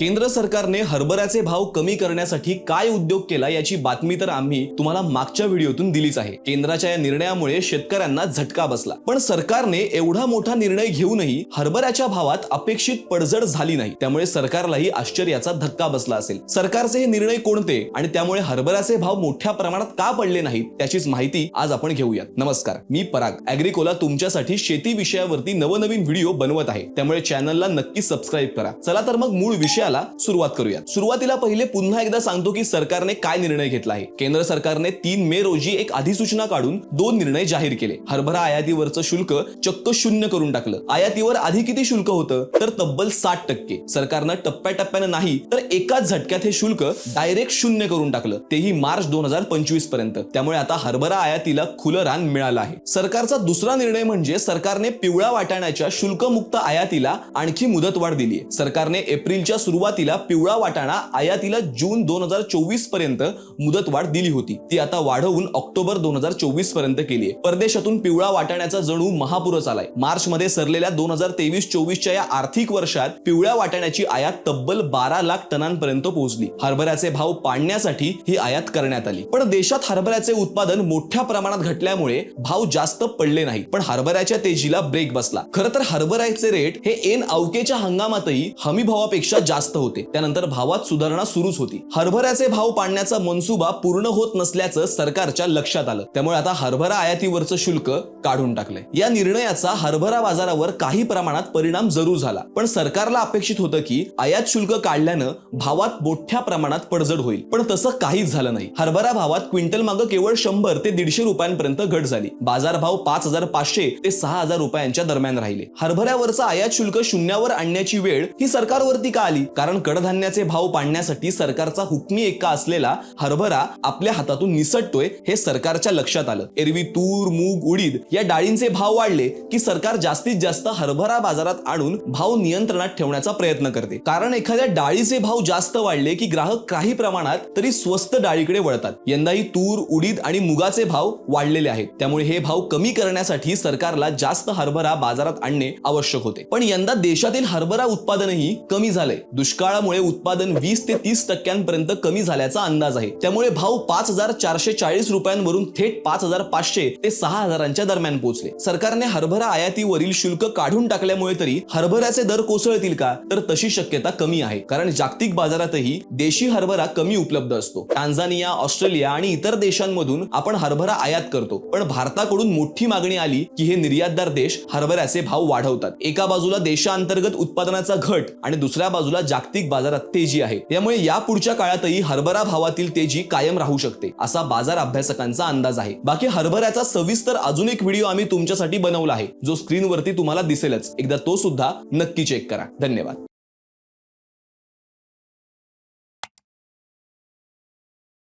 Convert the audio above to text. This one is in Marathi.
केंद्र सरकारने हरभऱ्याचे भाव कमी करण्यासाठी काय उद्योग केला याची बातमी तर आम्ही तुम्हाला मागच्या व्हिडिओतून दिलीच आहे. केंद्राच्या या निर्णयामुळे शेतकऱ्यांना झटका बसला. पण सरकारने एवढा मोठा निर्णय घेऊनही हरभऱ्याच्या भावात अपेक्षित पडझड झाली नाही. त्यामुळे सरकारलाही आश्चर्याचा धक्का बसला असेल. सरकारचे हे निर्णय कोणते आणि त्यामुळे हरभऱ्याचे भाव मोठ्या प्रमाणात का पडले नाहीत त्याचीच माहिती आज आपण घेऊयात. नमस्कार मी पराग. अॅग्रिकोला तुमच्यासाठी शेती विषयावरती नवनवीन व्हिडिओ बनवत आहे. त्यामुळे चॅनलला नक्की सबस्क्राईब करा. चला तर मग मूळ विषय विषयाला सुरुवात करूया सुरुवातीला पहिले पुन्हा एकदा सांगतो की सरकारने काय निर्णय घेतला आहे. केंद्र सरकारने तीन मे रोजी एक अधिसूचना काढून दोन निर्णय जाहीर केले. हरभरा आयातीवरचं शुल्क चक्क शून्य करून टाकलं. आयातीवर आधी किती शुल्क होतं? तर तब्बल साठ टक्के. सरकारनं टप्प्याटप्प्यानं नाही तर एकाच झटक्यात हे शुल्क डायरेक्ट शून्य करून टाकलं. तेही मार्च दोन हजार पंचवीसपर्यंत. त्यामुळे आता हरभरा आयातीला खुलं रान मिळालं आहे. सरकारचा दुसरा निर्णय म्हणजे सरकारने पिवळा वाटाण्याच्या शुल्कमुक्त आयातीला आणखी मुदतवाढ दिली सरकारने एप्रिलच्या सुरुवातीला पिवळा वाटाणा आयातीला जून दोन हजार चोवीसपर्यंत मुदतवाढ दिली होती. ती आता वाढवून ऑक्टोबर दोन हजार चोवीसपर्यंत केली आहे. परदेशातून पिवळा वाटाण्याचा जणू महापुरच आलाय. मार्च मध्ये सरलेल्या दोन हजार तेवीस चोवीसच्या या आर्थिक वर्षात पिवळ्या वाटाण्याची आयात तब्बल बारा लाख टनांपर्यंत पोहोचली. हरभऱ्याचे भाव पाडण्यासाठी ही आयात करण्यात आली. पण देशात हरभऱ्याचे उत्पादन मोठ्या प्रमाणात घटल्यामुळे भाव जास्त पडले नाही. पण हरभऱ्याच्या तेजीला ब्रेक बसला. खरं तर हरभऱ्याचे रेट हे एन अवकेच्या हंगामातही हमी भावापेक्षा जास्त होते. त्यानंतर भावात सुधारणा सुरूच होती. हरभऱ्याचे भाव पाडण्याचा मनसुबा पूर्ण होत नसल्याचं सरकारच्या लक्षात आलं. त्यामुळे आता हरभरा आयातीवरचं शुल्क काढून टाकलंय. या निर्णयाचा हरभरा बाजारावर काही प्रमाणात परिणाम जरूर झाला. पण सरकारला अपेक्षित होतं की आयात शुल्क काढल्यानं भावात मोठ्या प्रमाणात पडझड होईल. पण तसं काहीच झालं नाही. हरभरा भावात क्विंटल मागं केवळ शंभर ते दीडशे रुपयांपर्यंत घट झाली. बाजारभाव पाच हजार पाचशे ते सहा हजार रुपयांच्या दरम्यान राहिले. हरभऱ्यावरचं आयात शुल्क शून्यावर आणण्याची वेळ ही सरकारवरती का आली? कारण कडधान्याचे भाव पाडण्यासाठी सरकारचा हुकमी एक्का असलेला हरभरा आपल्या हातातून निसटतोय हे सरकारच्या लक्षात आलं. एरवी तूर मूग उडीद या डाळींचे भाव वाढले की सरकार जास्तीत जास्त हरभरा बाजारात आणून भाव नियंत्रणात ठेवण्याचा प्रयत्न करते. कारण एखाद्या डाळीचे भाव जास्त वाढले की ग्राहक काही प्रमाणात तरी स्वस्त डाळीकडे वळतात. यंदाही तूर उडीद आणि मुगाचे भाव वाढलेले आहेत. त्यामुळे हे भाव कमी करण्यासाठी सरकारला जास्त हरभरा बाजारात आणणे आवश्यक होते. पण यंदा देशातील हरभरा उत्पादनही कमी झालंय. दुष्काळामुळे उत्पादन वीस ते तीस टक्क्यांपर्यंत कमी झाल्याचा अंदाज आहे. त्यामुळे भाव पाच हजार चारशे चाळीस रुपयांवरून थेट पाच हजार पाचशे ते सहा हजारांच्या दरम्यान पोहोचले. सरकारने हरभरा आयातीवरील शुल्क काढून टाकल्यामुळे तरी हरभऱ्याचे दर कोसळतील का? तर तशी शक्यता कमी आहे. कारण जागतिक बाजारातही देशी हरभरा कमी उपलब्ध असतो. टांझानिया ऑस्ट्रेलिया आणि इतर देशांमधून आपण हरभरा आयात करतो. पण भारताकडून मोठी मागणी आली की हे निर्यातदार देश हरभऱ्याचे भाव वाढवतात. एका बाजूला देशांतर्गत उत्पादनाचा घट आणि दुसऱ्या बाजूला जागतिक बाजारात तेजी आहे. त्यामुळे या पुढच्या काळातही हरभरा भावातील तेजी कायम राहू शकते असा बाजार अभ्यासकांचा अंदाज आहे. बाकी हरभऱ्याचा सविस्तर अजून एक व्हिडिओ आम्ही तुमच्यासाठी बनवला आहे. जो स्क्रीनवरती तुम्हाला दिसेलच. एकदा तो सुद्धा नक्की चेक करा. धन्यवाद.